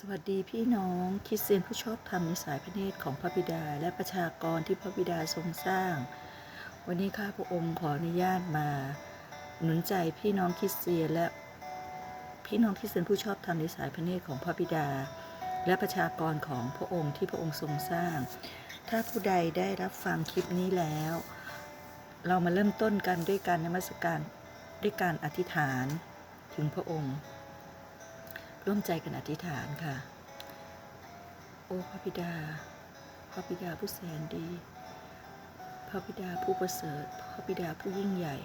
สวัสดีพี่น้องคริสเตียนผู้ชอบธรรมในสายพระเนตรของพระบิดาและประชากรที่พระบิดาทรงสร้าง วันนี้ข้าพระองค์ขออนุญาตมา หนุนใจพี่น้องคริสเตียนและพี่น้องคริสเตียนผู้ชอบธรรมในสายพระเนตรของพระบิดา และประชากรของพระองค์ที่พระองค์ทรงสร้าง ถ้าผู้ใดได้รับฟังคลิปนี้แล้ว เรามาเริ่มต้นกันด้วยการนมัสการด้วยการอธิษฐานถึงพระองค์ ร่วมใจกันอธิษฐานค่ะ โอ้พระบิดา พระบิดาผู้แสนดี พระบิดาผู้ประเสริฐ พระบิดาผู้ยิ่งใหญ่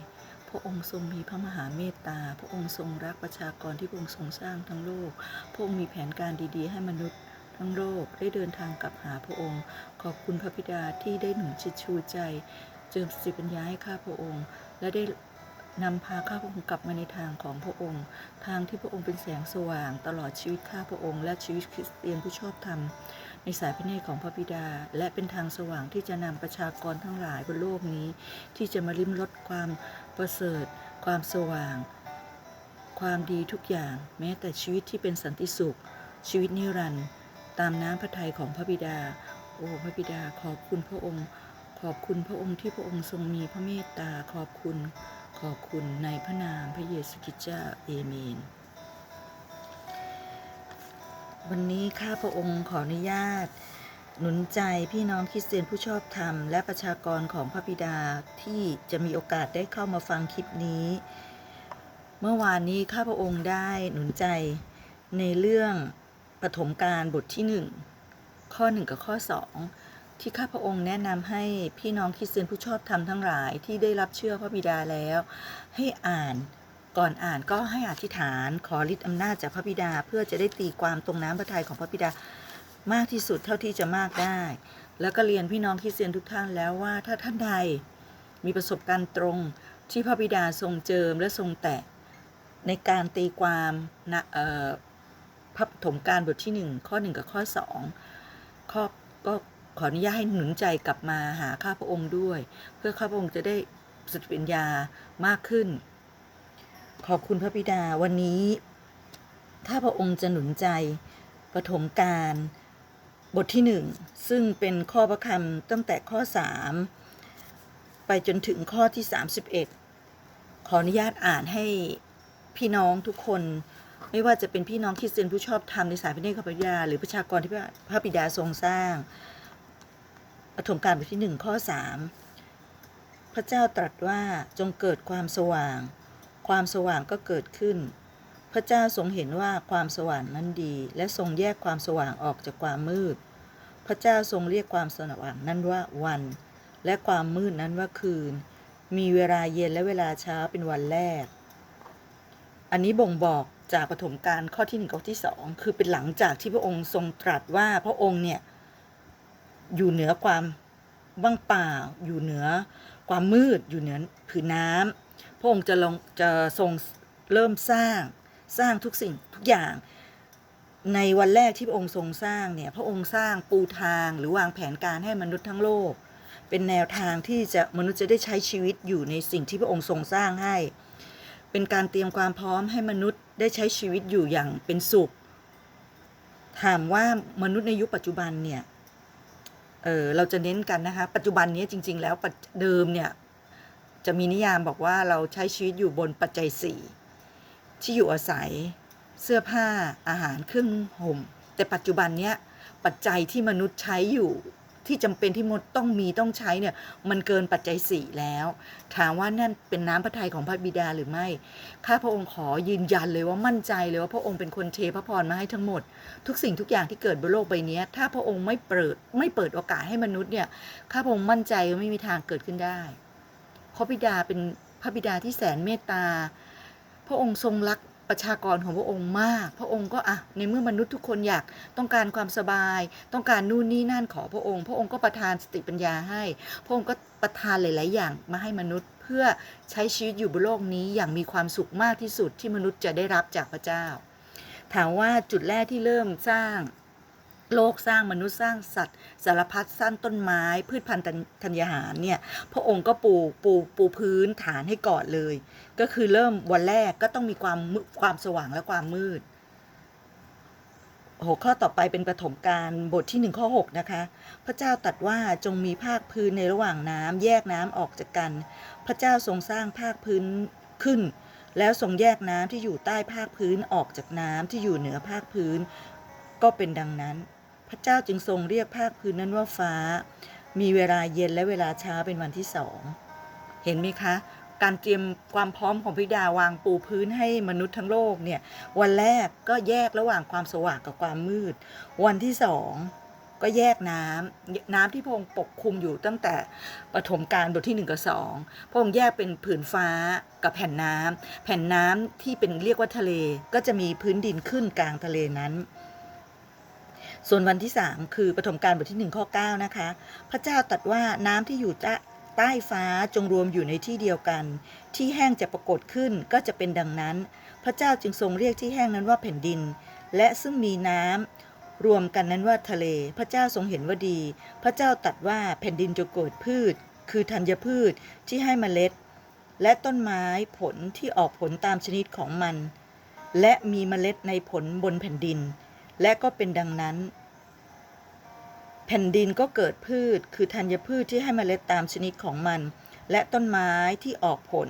พระองค์ทรงมีพระมหาเมตตา พระองค์ทรงรักประชากรที่พระองค์ทรงสร้างทั้งโลก พระองค์มีแผนการดีๆ ให้มนุษย์ทั้งโลกได้เดินทางกลับหาพระองค์ ขอบคุณพระบิดาที่ได้หนุนชิดชูใจ เจิมสติปัญญาให้ข้าพระองค์ และได้ นำพาข้าพระองค์กลับมาในทางของพระองค์ ทางที่พระองค์เป็นแสงสว่าง ตลอดชีวิตข้าพระองค์ และชีวิตคริสเตียนผู้ชอบธรรม ในสายพระเนตรของพระบิดา และเป็นทางสว่างที่จะนำประชากรทั้งหลายบนโลกนี้ ที่จะมาลิ้มรสความประเสริฐ ความสว่าง ความดีทุกอย่าง แม้แต่ชีวิตที่เป็นสันติสุข ชีวิตนิรันดร์ตามน้ำพระทัยของพระบิดา โอ้พระบิดาขอบคุณพระองค์ ขอบคุณพระองค์ที่พระองค์ทรงมีพระเมตตาขอบคุณ ขอบคุณในพระนามพระเยซูคริสต์เจ้าเอเมน วันนี้ข้าพระองค์ขออนุญาต หนุนใจพี่น้องคริสเตียนผู้ชอบธรรม และประชากรของพระบิดาที่จะมีโอกาสได้เข้ามาฟังคลิปนี้ เมื่อวานนี้ข้าพระองค์ได้หนุนใจในเรื่องปฐมกาลบทที่หนึ่งข้อหนึ่งกับข้อสอง ที่ข้าพระองค์แนะนำให้พี่น้องคริสเตียนผู้ชอบธรรมทั้งหลายที่ได้รับเชื่อพระบิดาแล้ว ให้อ่านก่อนอ่านก็ให้อธิษฐานขอฤทธิ์อำนาจจากพระบิดาเพื่อจะได้ตีความตรงน้ำพระทัยของพระบิดามากที่สุดเท่าที่จะมากได้ แล้วก็เรียนพี่น้องคริสเตียนทุกท่านแล้วว่าถ้าท่านใดมีประสบการณ์ตรงที่พระบิดาทรงเจิมและทรงแตะในการตีความนะพระปฐมกาลบทที่หนึ่งข้อหนึ่งกับข้อสองข้อก็ ขออนุญาตให้หนุนใจกลับมาหาข้าพระองค์ด้วย เพื่อข้าพระองค์จะได้สติปัญญามากขึ้น ขอบคุณพระบิดาวันนี้ข้าพระองค์จะหนุนใจปฐมกาลบทที่หนึ่งซึ่งเป็นข้อพระคำตั้งแต่ข้อสามไปจนถึงข้อที่ 31 ขออนุญาตอ่านให้พี่น้องทุกคน ไม่ว่าจะเป็นพี่น้องคริสเตียนผู้ชอบธรรมในสายพระเนตรของพระบิดาหรือประชากรที่พระบิดาทรงสร้าง ปฐมกาลบทที่หนึ่งข้อสามพระเจ้าตรัสว่าจงเกิดความสว่าง ความสว่างก็เกิดขึ้น พระเจ้าทรงเห็นว่าความสว่างนั้นดี และทรงแยกความสว่างออกจากความมืด พระเจ้าทรงเรียกความสว่างนั้นว่าวัน และความมืดนั้นว่าคืน มีเวลาเย็นและเวลาเช้าเป็นวันแรก อันนี้บ่งบอกจากปฐมกาลข้อที่หนึ่งข้อที่สองคือเป็นหลังจากที่พระองค์ทรงตรัสว่าพระองค์เนี่ย อยู่เหนือความว่างเปล่า อยู่เหนือความมืดอยู่เหนือผืนน้ำพระองค์จะลงจะทรงเริ่มสร้างสร้างทุกสิ่งทุกอย่างในวันแรกที่พระองค์ทรงสร้างเนี่ย พระองค์สร้างปูทางหรือวางแผนการให้มนุษย์ทั้งโลก เป็นแนวทางที่จะมนุษย์จะได้ใช้ชีวิตอยู่ในสิ่งที่พระองค์ทรงสร้างให้ เป็นการเตรียมความพร้อมให้มนุษย์ได้ใช้ชีวิตอยู่อย่างเป็นสุข ถามว่ามนุษย์ในยุคปัจจุบันเนี่ย เออเราจะเน้นกันนะคะ ปัจจุบันนี้จริง ๆ แล้วเดิมเนี่ยจะมีนิยามบอกว่าเราใช้ชีวิตอยู่บนปัจจัยสี่ที่อยู่อาศัยเสื้อผ้าอาหารเครื่องห่ม แต่ปัจจุบันเนี้ยปัจจัยที่มนุษย์ใช้อยู่ ที่จำเป็นที่มนุษย์ต้องมีต้องใช้เนี่ยมันเกินปัจจัยสี่แล้ว ถามว่านั่นเป็นน้ำพระทัยของพระบิดาหรือไม่ ข้าพระองค์ขอยืนยันเลยว่ามั่นใจเลยว่าพระองค์เป็นคนเทพระพรมาให้ทั้งหมด ทุกสิ่งทุกอย่างที่เกิดบนโลกใบนี้ถ้าพระองค์ไม่เปิดไม่เปิดโอกาสให้มนุษย์เนี่ยข้าพระองค์มั่นใจว่าไม่มีทางเกิดขึ้นได้เพราะบิดาเป็นพระบิดาที่แสนเมตตา พระองค์ทรงรัก ประชากรของพระองค์มาก พระองค์ก็อะในเมื่อมนุษย์ทุกคนอยากต้องการความสบาย ต้องการนู่นนี่นั่นขอพระองค์ พระองค์ก็ประทานสติปัญญาให้ พระองค์ก็ประทานหลาย ๆ อย่างมาให้มนุษย์เพื่อใช้ชีวิตอยู่บนโลกนี้อย่างมีความสุขมากที่สุดที่มนุษย์จะได้รับจากพระเจ้า ถามว่าจุดแรกที่เริ่มสร้าง โลกสร้างมนุษย์สร้างสัตว์ สารพัดสร้างต้นไม้ พืชพันธุ์ธัญญาหารเนี่ยพระองค์ก็ปูปูปูพื้นฐานให้ก่อนเลย ก็คือเริ่มวันแรกก็ต้องมีความความสว่างและความมืดหัวข้อต่อไปเป็นปฐมการบทที่หนึ่งข้อหกนะคะ พระเจ้าตัดว่าจงมีภาคพื้นในระหว่างน้ำแยกน้ำออกจากกัน พระเจ้าทรงสร้างภาคพื้นขึ้น แล้วทรงแยกน้ำที่อยู่ใต้ภาคพื้นออกจากน้ำที่อยู่เหนือภาคพื้น ก็เป็นดังนั้น พระเจ้าจึงทรงเรียกภาคพื้นนั้นว่าฟ้า มีเวลาเย็นและเวลาเช้าเป็นวันที่สองเห็นไหมคะ การเตรียมความพร้อมของพิดาวางปูพื้นให้มนุษย์ทั้งโลกเนี่ยวันแรกก็แยกระหว่างความสว่างกับความมืด วันที่สองก็แยกน้ำน้ำที่พระองค์ปกคลุมอยู่ตั้งแต่ปฐมกาลบทที่หนึ่งกับสองพระองค์แยกเป็นผืนฟ้ากับแผ่นน้ำแผ่นน้ำที่เป็นเรียกว่าทะเลก็จะมีพื้นดินขึ้นกลางทะเลนั้น ส่วนวันที่ 3 คือปฐมกาลบทที่ 1 ข้อ 9 นะคะ พระเจ้าตรัดว่าน้ำที่อยู่ใต้ฟ้าจงรวมอยู่ในที่เดียวกัน ที่แห้งจะปรากฏขึ้นก็จะเป็นดังนั้น พระเจ้าจึงทรงเรียกที่แห้งนั้นว่าแผ่นดิน และซึ่งมีน้ำรวมกันนั้นว่าทะเล พระเจ้าทรงเห็นว่าดี พระเจ้าตรัดว่าแผ่นดินจะเกิดพืช คือธัญพืชที่ให้เมล็ด และต้นไม้ผลที่ออกผลตามชนิดของมัน และมีเมล็ดในผลบนแผ่นดิน และก็เป็นดังนั้น แผ่นดินก็เกิดพืช คือธัญพืชที่ให้เมล็ดตามชนิดของมัน และต้นไม้ที่ออกผล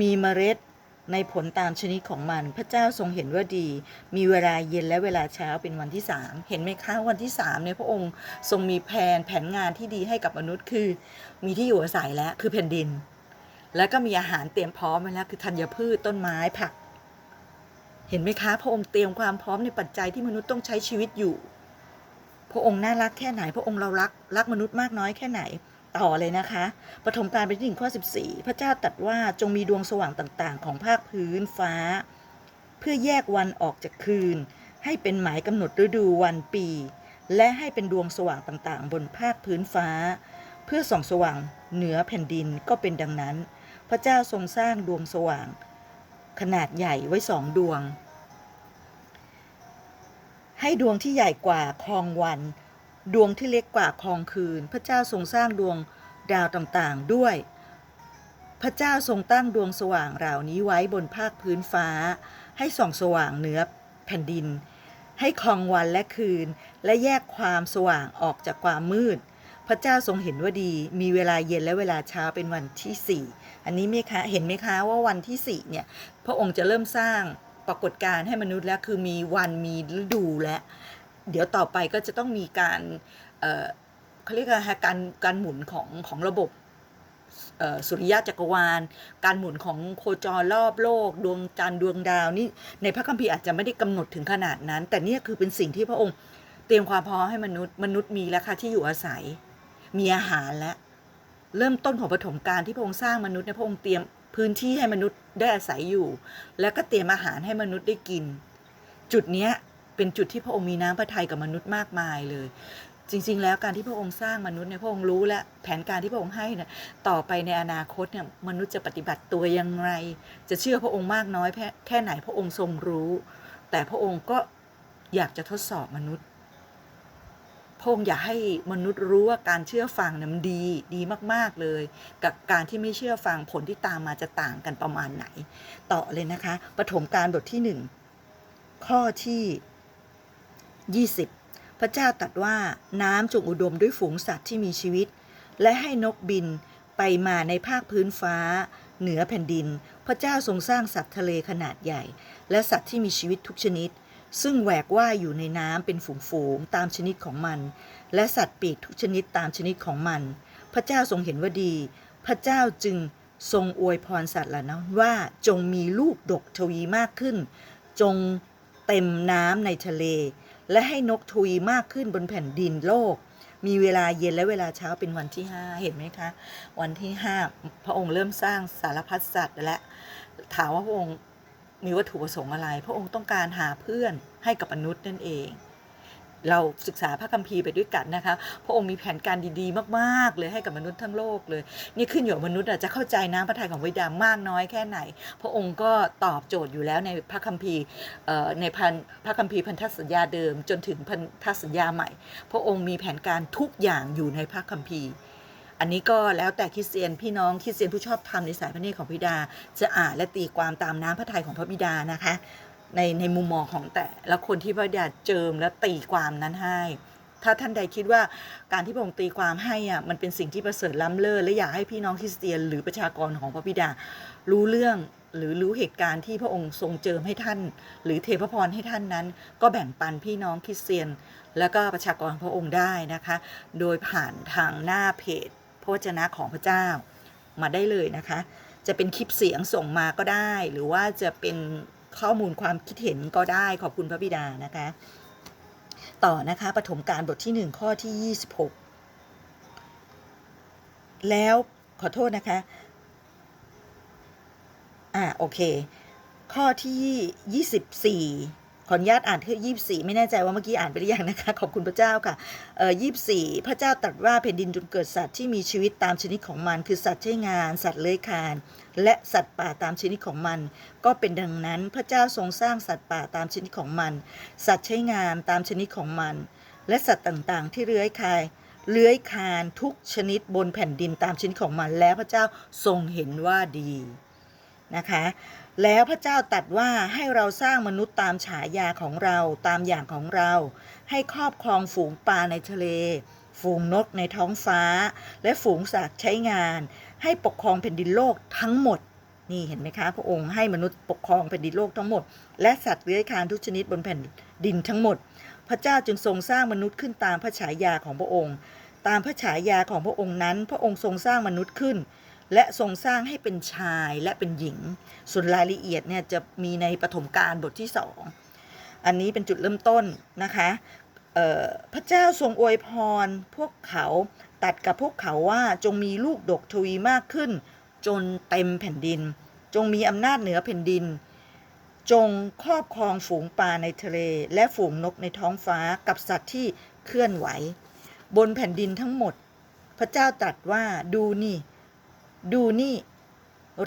มีเมล็ดในผลตามชนิดของมัน พระเจ้าทรงเห็นว่าดี มีเวลาเย็นและเวลาเช้าเป็นวันที่สามเห็นไหมคะวันที่สามเนี่ยพระองค์ทรงมีแผนแผนงานที่ดีให้กับมนุษย์ คือมีที่อยู่อาศัยแล้วคือแผ่นดิน แล้วก็มีอาหารเตรียมพร้อมไว้แล้วคือธัญพืชต้นไม้ผัก เห็นไหมคะพระองค์เตรียมความพร้อมในปัจจัยที่มนุษย์ต้องใช้ชีวิตอยู่ พระองค์น่ารักแค่ไหน พระองค์เรารักรักมนุษย์มากน้อยแค่ไหนต่อเลยนะคะปฐมกาลเป็นที่หนึ่งข้อ 14 พระเจ้าตรัสว่าจงมีดวงสว่างต่างๆ ของภาคพื้นฟ้า เพื่อแยกวันออกจากคืน ให้เป็นหมายกำหนดฤดูวันปี และให้เป็นดวงสว่างต่างๆ บนภาคพื้นฟ้า เพื่อส่องสว่างเหนือแผ่นดินก็เป็นดังนั้น พระเจ้าทรงสร้างดวงสว่าง ขนาดใหญ่ไว้สองดวง ให้ดวงที่ใหญ่กว่าครองวัน ดวงที่เล็กกว่าครองคืน พระเจ้าทรงสร้างดวงดาวต่างๆด้วย พระเจ้าทรงตั้งดวงสว่างเหล่านี้ไว้บนภาคพื้นฟ้า ให้ส่องสว่างเหนือแผ่นดิน ให้ครองวันและคืน และแยกความสว่างออกจากความมืด พระเจ้าทรงเห็นว่าดี มีเวลาเย็นและเวลาเช้าเป็นวันที่สี่อันนี้ไหมคะ เห็นไหมคะว่าวันที่สี่เนี่ย พระองค์จะเริ่มสร้าง ปรากฏการณ์ให้มนุษย์แล้วคือมีวันมีฤดูและเดี๋ยวต่อไปก็จะต้องมีการเขาเรียกอะไรคะการการหมุนของของระบบสุริยะจักรวาล การหมุนของโคจรรอบโลก ดวงจันทร์ดวงดาวนี่ในพระคัมภีร์อาจจะไม่ได้กำหนดถึงขนาดนั้น แต่เนี่ยคือเป็นสิ่งที่พระองค์เตรียมความพร้อมให้มนุษย์มนุษย์มีแล้วค่ะที่อยู่อาศัย มีอาหารและ เริ่มต้นของปฐมกาลที่พระองค์สร้างมนุษย์เนี่ยพระองค์เตรียม พื้นที่ให้มนุษย์ได้อาศัยอยู่ แล้วก็เตรียมอาหารให้มนุษย์ได้กิน จุดเนี้ยเป็นจุดที่พระองค์มีน้ำพระทัยกับมนุษย์มากมายเลย จริง ๆ แล้วการที่พระองค์สร้างมนุษย์เนี่ยพระองค์รู้และแผนการที่พระองค์ให้เนี่ยต่อไปในอนาคตเนี่ยมนุษย์จะปฏิบัติตัวยังไงจะเชื่อพระองค์มากน้อยแค่ไหนพระองค์ทรงรู้ แต่พระองค์ก็อยากจะทดสอบมนุษย์ พระองค์อยากให้มนุษย์รู้ว่าการเชื่อฟังนี่ยมันดีดีมากๆเลย กับการที่ไม่เชื่อฟังผลที่ตามมาจะต่างกันประมาณไหน ต่อเลยนะคะปฐมกาลบทที่หนึ่งข้อที่ 20 พระเจ้าตรัสว่าน้ำจงอุดมด้วยฝูงสัตว์ที่มีชีวิต และให้นกบินไปมาในภาคพื้นฟ้า เหนือแผ่นดิน พระเจ้าทรงสร้างสัตว์ทะเลขนาดใหญ่ และสัตว์ที่มีชีวิตทุกชนิด ซึ่งแหวกว่ายอยู่ในน้ำเป็นฝูงๆตามชนิดของมัน และสัตว์ปีกทุกชนิดตามชนิดของมัน พระเจ้าทรงเห็นว่าดี พระเจ้าจึงทรงอวยพรสัตว์เหล่านั้นว่าจงมีลูกดกทวีมากขึ้น จงเต็มน้ำในทะเล และให้นกทวีมากขึ้นบนแผ่นดินโลก มีเวลาเย็นและเวลาเช้าเป็นวันที่ 5 เห็นไหมคะ วันที่ 5 พระองค์เริ่มสร้างสารพัดสัตว์และถามว่าพระองค์ มีวัตถุประสงค์อะไร พระองค์ต้องการหาเพื่อนให้กับมนุษย์นั่นเอง เราศึกษาพระคัมภีร์ไปด้วยกันนะคะ พระองค์มีแผนการดีๆ มากๆ เลยให้กับมนุษย์ทั้งโลกเลย นี่ขึ้นอยู่กับมนุษย์จะเข้าใจน้ำพระทัยของพระบิดามากน้อยแค่ไหน พระองค์ก็ตอบโจทย์อยู่แล้วในพระคัมภีร์ในพันพระคัมภีร์พันธสัญญาเดิม จนถึงพันธสัญญาใหม่ พระองค์มีแผนการทุกอย่างอยู่ในพระคัมภีร์ อันนี้ก็แล้วแต่คริสเตียนพี่น้องคริสเตียนผู้ชอบธรรมในสายพระเนตรของพิดา จะอ่านและตีความตามน้ำพระทัยของพระบิดานะคะ ในในมุมมองของแต่ละคนที่พระบิดาเจิมและตีความนั้นให้ ถ้าท่านใดคิดว่าการที่พระองค์ตีความให้อะมันเป็นสิ่งที่ประเสริฐล้ำเลิศและอยากให้พี่น้องคริสเตียน หรือประชากรของพระบิดา รู้เรื่องหรือรู้เหตุการณ์ที่พระองค์ทรงเจิมให้ท่าน หรือเทพพรให้ท่านนั้น ก็แบ่งปันพี่น้องคริสเตียน แล้วก็ประชากรพระองค์ได้นะคะ โดยผ่านทางหน้าเพจ ระวจนะของพระเจ้ามาได้เลยนะคะ จะเป็นคลิปเสียงส่งมาก็ได้ หรือว่าจะเป็นข้อมูลความคิดเห็นก็ได้ขอบคุณพระบิดานะคะ ต่อนะคะปฐมการบทที่หนึ่งข้อที่ 26 แล้วขอโทษนะคะ อ่าโอเค ข้อที่ 24 ขออนุญาตอ่านที่24ไม่แน่ใจว่าเมื่อกี้อ่านไปหรือยังนะคะ ขอบคุณพระเจ้าค่ะเอ่อ24พระเจ้าตรัสว่าแผ่นดินจงเกิดสัตว์ที่มีชีวิตตามชนิดของมัน คือสัตว์ใช้งาน สัตว์เลื้อยคลาน และสัตว์ป่าตามชนิดของมัน ก็เป็นดังนั้นพระเจ้าทรงสร้างสัตว์ป่าตามชนิดของมัน สัตว์ใช้งานตามชนิดของมัน และสัตว์ต่างๆ ที่เลื้อยคลายเลื้อยคลานทุกชนิดบนแผ่นดินตามชนิดของมัน แล้วพระเจ้าทรงเห็นว่าดีนะคะ แล้วพระเจ้าตัดว่าให้เราสร้างมนุษย์ตามฉายาของเราตามอย่างของเรา ให้ครอบครองฝูงปลาในทะเล ฝูงนกในท้องฟ้า และฝูงสัตว์ใช้งาน ให้ปกครองแผ่นดินโลกทั้งหมด นี่เห็นไหมคะ พระองค์ให้มนุษย์ปกครองแผ่นดินโลกทั้งหมด และสัตว์เลื้อยคลานทุกชนิดบนแผ่นดินทั้งหมด พระเจ้าจึงทรงสร้างมนุษย์ขึ้นตามพระฉายาของพระองค์ ตามพระฉายาของพระองค์นั้น พระองค์ทรงสร้างมนุษย์ขึ้น และทรงสร้างให้เป็นชายและเป็นหญิง ส่วนรายละเอียดเนี่ยจะมีในปฐมกาลบทที่สองอันนี้เป็นจุดเริ่มต้นนะคะพระเจ้าทรงอวยพรพวกเขาตัดกับพวกเขาว่าจงมีลูกดกทวีมากขึ้น จนเต็มแผ่นดิน จงมีอำนาจเหนือแผ่นดิน จงครอบครองฝูงปลาในทะเล และฝูงนกในท้องฟ้ากับสัตว์ที่เคลื่อนไหว บนแผ่นดินทั้งหมด พระเจ้าตรัสว่าดูนี่ ดูนี่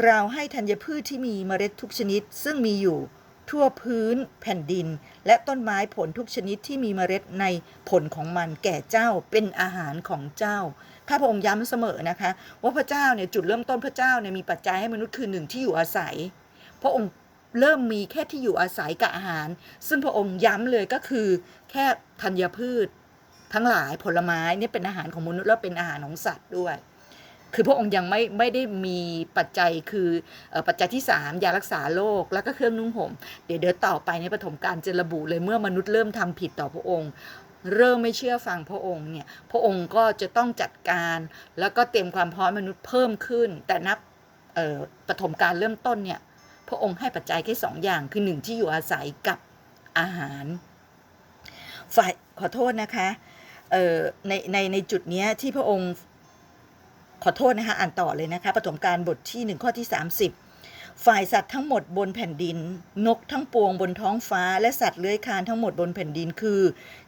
เราให้ธัญพืชที่มีเมล็ดทุกชนิด ซึ่งมีอยู่ทั่วพื้นแผ่นดิน และต้นไม้ผลทุกชนิดที่มีเมล็ดในผลของมันแก่เจ้าเป็นอาหารของเจ้าข้าพระองค์ย้ำเสมอนะคะ ว่าพระเจ้าเนี่ยจุดเริ่มต้นพระเจ้าเนี่ยมีปัจจัยให้มนุษย์คือหนึ่งที่อยู่อาศัย พระองค์เริ่มมีแค่ที่อยู่อาศัยกับอาหาร ซึ่งพระองค์ย้ำเลยก็คือ แค่ธัญพืช ทั้งหลายผลไม้เนี่ยเป็นอาหารของมนุษย์แล้วเป็นอาหารของสัตว์ด้วย คือพระองค์ยังไม่ไม่ได้มีปัจจัยคือปัจจัยที่ 3 ยารักษาโรคแล้วก็เครื่องนุ่งห่มเดี๋ยวเดี๋ยวต่อไปในปฐมกาลจะระบุเลยเมื่อมนุษย์เริ่มทำผิดต่อพระองค์ เริ่มไม่เชื่อฟังพระองค์เนี่ยพระองค์ก็จะต้องจัดการ แล้วก็เตรียมความพร้อมมนุษย์เพิ่มขึ้น แต่นับปฐมกาลเริ่มต้นเนี่ยพระองค์ให้ปัจจัยแค่สองอย่างคือหนึ่งที่อยู่อาศัยกับอาหาร ฝ่ายขอโทษนะคะในในในจุดเนี้ยที่พระองค์ ขอโทษนะคะอ่านต่อเลยนะคะปฐมกาลบทที่หนึ่งข้อที่ 30 ฝ่ายสัตว์ทั้งหมดบนแผ่นดิน นกทั้งปวงบนท้องฟ้า และสัตว์เลื้อยคลานทั้งหมดบนแผ่นดินคือ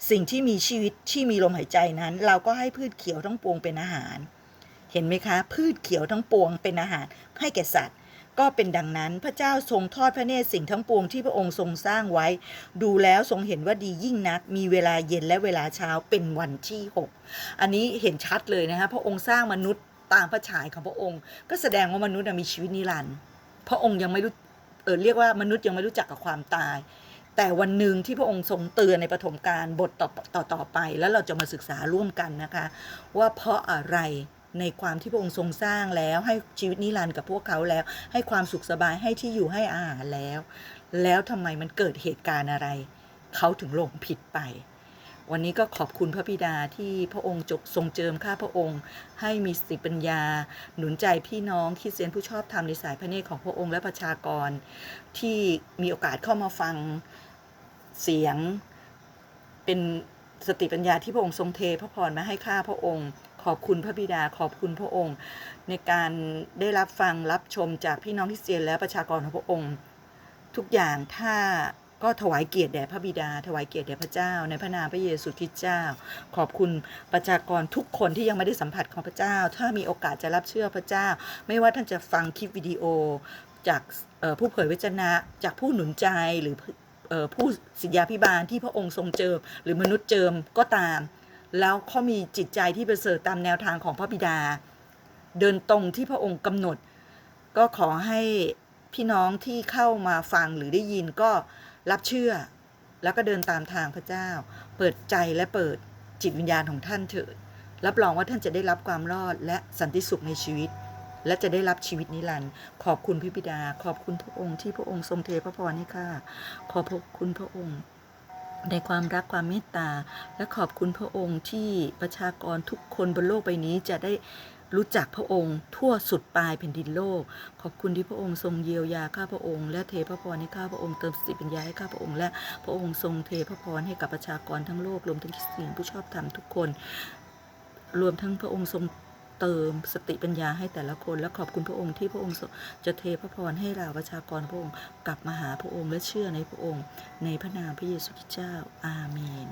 สิ่งที่มีชีวิตที่มีลมหายใจนั้น เราก็ให้พืชเขียวทั้งปวงเป็นอาหาร เห็นไหมคะ พืชเขียวทั้งปวงเป็นอาหาร ให้แก่สัตว์ก็เป็นดังนั้นพระเจ้าทรงทอดพระเนตรสิ่งทั้งปวงที่พระองค์ทรงสร้างไว้ ดูแล้วทรงเห็นว่าดียิ่งนัก มีเวลาเย็นและเวลาเช้าเป็นวันที่หกอันนี้เห็นชัดเลยนะคะพระองค์สร้างมนุษย์ ตามพระฉายของพระองค์ ก็แสดงว่ามนุษย์มีชีวิตนิรันดร์พระองค์ยังไม่รู้เออเรียกว่ามนุษย์ยังไม่รู้จักกับความตาย แต่วันหนึ่งที่พระองค์ทรงเตือนในปฐมกาลบทต่อต่อต่อไป แล้วเราจะมาศึกษาร่วมกันนะคะ ว่าเพราะอะไรในความที่พระองค์ทรงสร้างแล้ว ให้ชีวิตนิรันดร์กับพวกเขาแล้ว ให้ความสุขสบายให้ที่อยู่ให้อาหารแล้ว แล้วทำไมมันเกิดเหตุการณ์อะไร เขาถึงหลงผิดไป วันนี้ก็ขอบคุณพระบิดาที่พระองค์จกทรงเจิมข้าพระองค์ ให้มีสติปัญญา หนุนใจพี่น้องคิดเซียนผู้ชอบธรรมในสายพระเนตรของพระองค์และประชากร ที่มีโอกาสเข้ามาฟังเสียง เป็นสติปัญญาที่พระองค์ทรงเทพระพรมาให้ข้าพระองค์ ขอบคุณพระบิดาขอบคุณพระองค์ ในการได้รับฟังรับชมจากพี่น้องคริสเตียนและประชากรของพระองค์ ทุกอย่างถ้า ก็ถวายเกียรติแด่พระบิดา ถวายเกียรติแด่พระเจ้า ในพระนามพระเยซูคริสต์เจ้า ขอบคุณประชากรทุกคนที่ยังไม่ได้สัมผัสของพระเจ้า ถ้ามีโอกาสจะรับเชื่อพระเจ้า ไม่ว่าท่านจะฟังคลิปวิดีโอ จากผู้เผยวจนะ จากผู้หนุนใจหรือผู้ศิษยาพิบาลที่พระองค์ทรงเจิม หรือมนุษย์เจิมก็ตาม แล้วเขามีจิตใจที่ประเสริฐตามแนวทางของพระบิดา เดินตรงที่พระองค์กำหนด ก็ขอให้พี่น้องที่เข้ามาฟังหรือได้ยินก็ รับเชื่อ แล้วก็เดินตามทางพระเจ้า เปิดใจและเปิดจิตวิญญาณของท่านเถิดรับรองว่าท่านจะได้รับความรอดและสันติสุขในชีวิต และจะได้รับชีวิตนิรันดร์ขอบคุณพระบิดา ขอบคุณพระองค์ที่พระองค์ทรงเทพระพรให้ข้าขอบคุณพระองค์ในความรักความเมตตา และขอบคุณพระองค์ที่ประชากรทุกคนบนโลกใบนี้จะได้ รู้จักพระองค์ทั่วสุดปลายแผ่นดินโลก ขอบคุณที่พระองค์ทรงเยียวยาข้าพระองค์ และเทพระพรให้ข้าพระองค์เติมสติปัญญาให้ข้าพระองค์และพระองค์ทรงเทพระพรให้กับประชากรทั้งโลกรวมทั้งคริสเตียนผู้ชอบธรรมทุกคน รวมทั้งพระองค์ทรงเติมสติปัญญาให้แต่ละคน และขอบคุณพระองค์ที่พระองค์จะเทพระพรให้เราประชากรพระองค์ กลับมาหาพระองค์และเชื่อในพระองค์ ในพระนามพระเยซูคริสต์เจ้าอาเมน